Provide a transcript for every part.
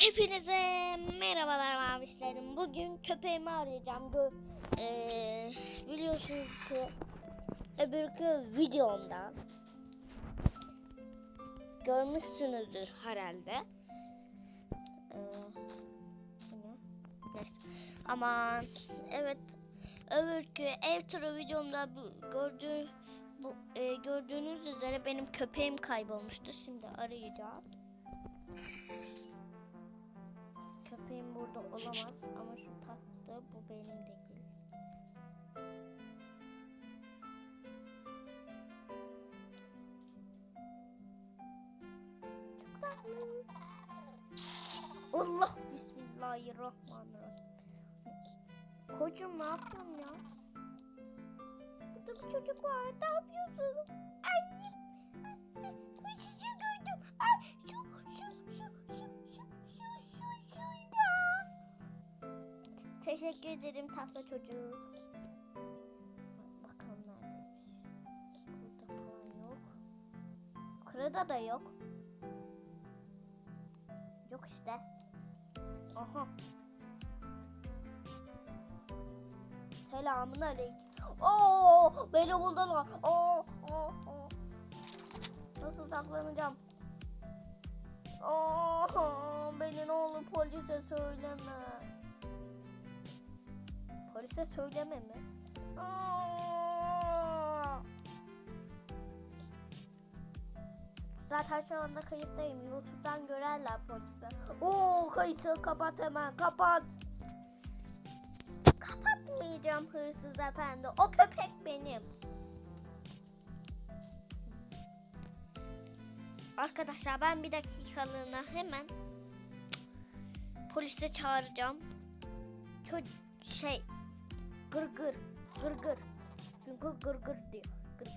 Hepinize merhabalar mavişlerim. Bugün köpeğimi arayacağım. Gö Eee, biliyorsunuz ki öbürkü videomda görmüşsünüzdür herhalde. Bu? Neyse. Aman evet öbürkü ev turu videomda bu, gördüğü, bu, e, gördüğünüz üzere benim köpeğim kaybolmuştu. Şimdi arayacağız. Olamaz ama şu tatlı bu benim değil. Çok tatlı. Allah bismillahirrahmanirrahim. Kocuğum ne yapıyorsun ya? Burada bir çocuk var. Ne yapıyorsun? Teşekkür ederim tatlı çocuk. Bakalım neredeymiş. Burada falan yok. Yukarıda da yok. Yok işte. Aha. Selamun aleyküm. Oo, beni buldular. Oo, oo, oo. Nasıl saklanacağım? Oo, beni ne olur polise söyleme. Polise söyleme mi? Zaten şu anda kayıttayım. YouTube'dan görerler polisler. Oo kayıtı kapat hemen kapat. Kapatmayacağım hırsız efendi. O köpek benim. Arkadaşlar ben bir dakikalığına hemen polise çağıracağım. Ço şey gır gır gır gır. Çünkü gır gır diyor. Gır.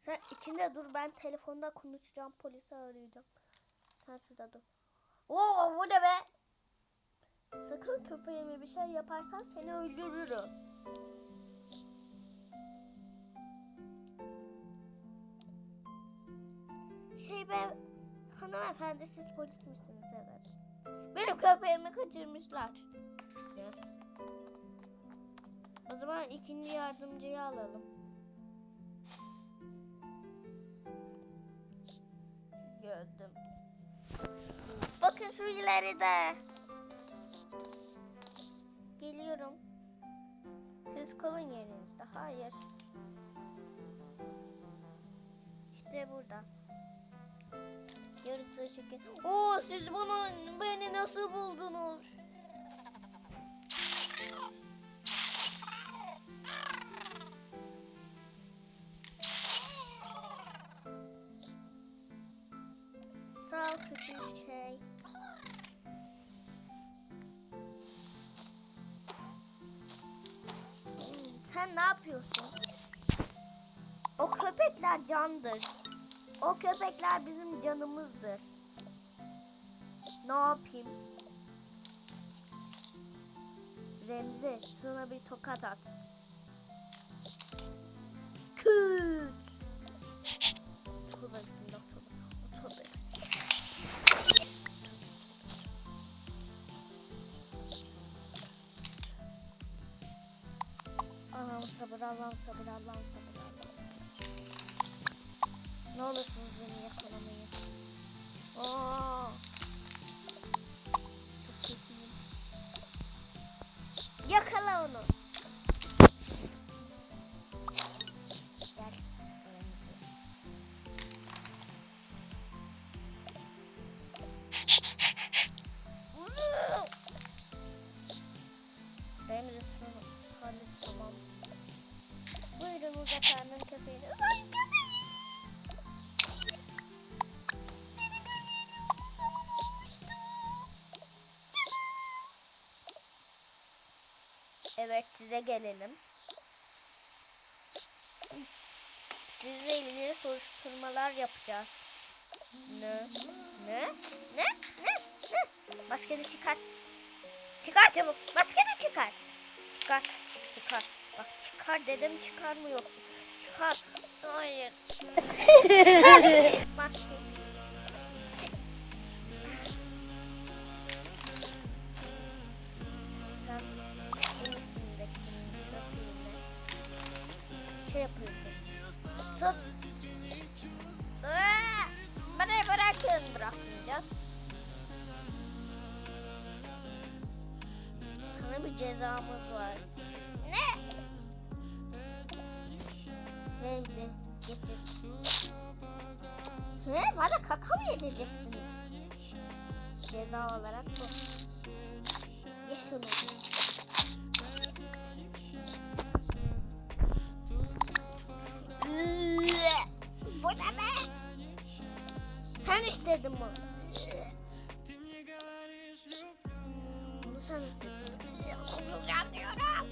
Sen içinde dur ben telefonda konuşacağım polisi arayacağım. Sen şurada dur. Oo bu ne be? Sakın köpeğime bir şey yaparsan seni öldürürüm. Şey be hanımefendi siz polis misiniz? Evet. Benim köpeğimi kaçırmışlar. Ne? O zaman ikinci yardımcıyı alalım. Gördüm. Bakın şu ileride. Geliyorum. Siz kalın yerinizde. Hayır. İşte burada. Yarısı çekin. Oo siz bunu beni nasıl buldunuz? Ol küçük şey. Sen ne yapıyorsun? O köpekler candır. O köpekler bizim canımızdır. Ne yapayım? Remzi sana bir tokat at. Küt. Tövbe Allah'ım sabır, Allah'ım sabır, Allah'ım sabır. Ne olursunuz beni yakalamayın. Oo. Efendim köpeğini. Ay. Evet size gelelim. Sizle ilgili soruşturmalar yapacağız. Ne? Ne? Ne? Ne? Ne? Maskeni çıkar. Çıkar çabuk. Maskeni çıkar. Çıkar. Çıkar. Bak çıkar dedim çıkarmıyorsun. Har. Hayır. Bastım. şey yapıyorsun. Ee, Sana bir cezamız var. Remzi getir. Ne? Bana kaka mı yedireceksiniz? Ceza olarak bu. Ye şunu. Bu ne be? Sen istedin bunu. Bunu sen istedin. Kusacağım diyorum.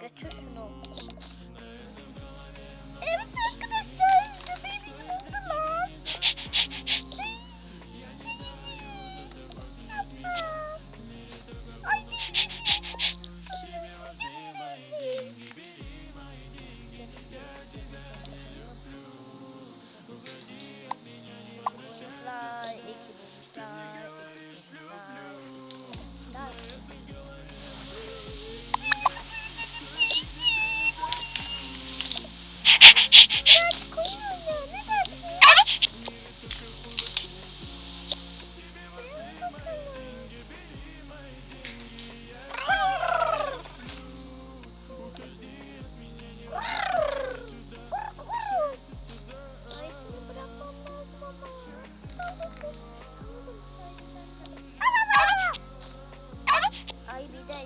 Götür şunu. Evet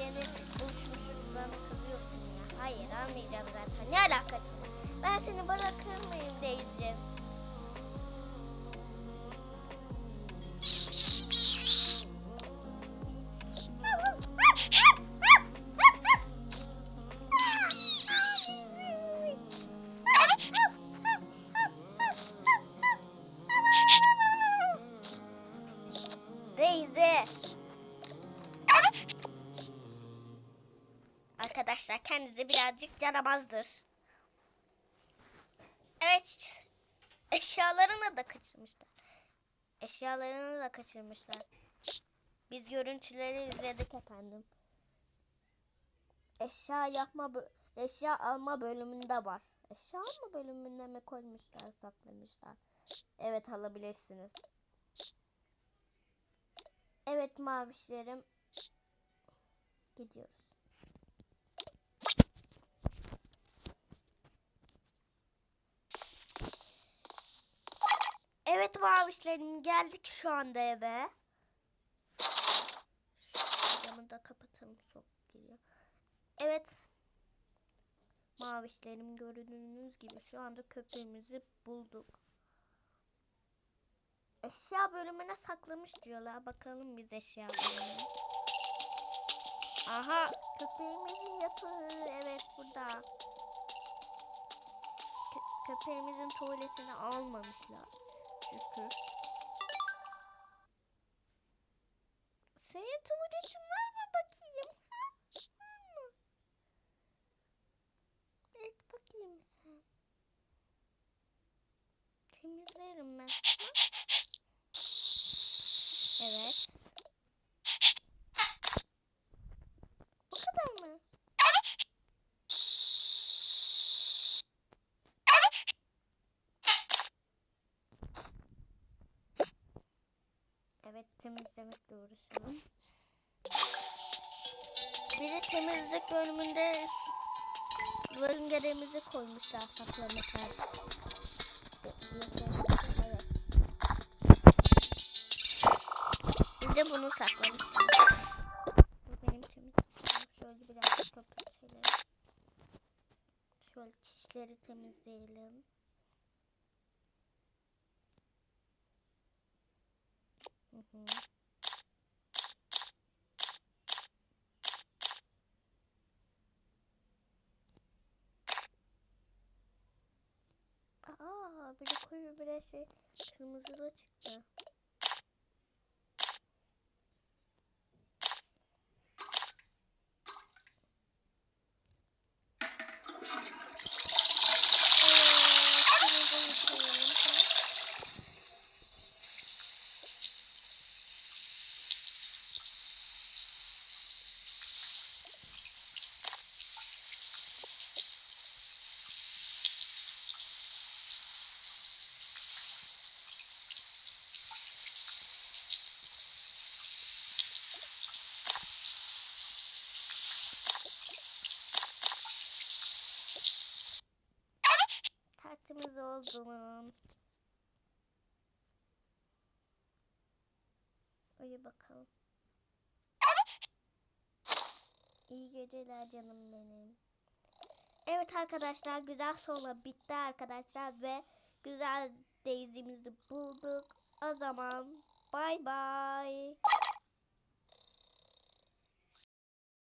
yeni uçmuşuz bana kızıyorsun ya. Hayır almayacağım zaten. Ne alakası? Ben seni bırakır mıyım diyeceğim. Kendisi birazcık yaramazdır. Evet. Eşyalarını da kaçırmışlar. Eşyalarını da kaçırmışlar. Biz görüntüleri izledik efendim. Eşya yapma eşya alma bölümünde var. Eşya alma bölümünde mi koymuşlar, saklamışlar? Evet alabilirsiniz. Evet mavişlerim. Gidiyoruz. Evet mavişlerim geldik şu anda eve. Şu camı da kapatalım çok geliyor. Evet. Mavişlerim gördüğünüz gibi şu anda köpeğimizi bulduk. Eşya bölümüne saklamış diyorlar. Bakalım biz eşya bölümüne. Aha köpeğimizin yatağı evet burada. Kö- köpeğimizin tuvaletini almamışlar. Şükür. Senin tuvaletin var mı bakayım? Evet bakayım sen. Temizlerim ben. Evet. Bu kadar mı? Evet temizlemekle uğraşalım. Bir de temizlik bölümünde bölümlerimizi koymuşlar saklamışlar. Evet. Bir de bunu saklamışlar. Bu benim temiz. Şöyle birazcık toplatalım. Şöyle çişleri temizleyelim. Hı. Aa, bir de koyu bir şey kırmızı da çıktı. Tertemiz oldu. Uyu bakalım. İyi geceler canım benim. Evet arkadaşlar güzel sonra bitti arkadaşlar ve güzel Daisy'mizi bulduk. O zaman bay bay.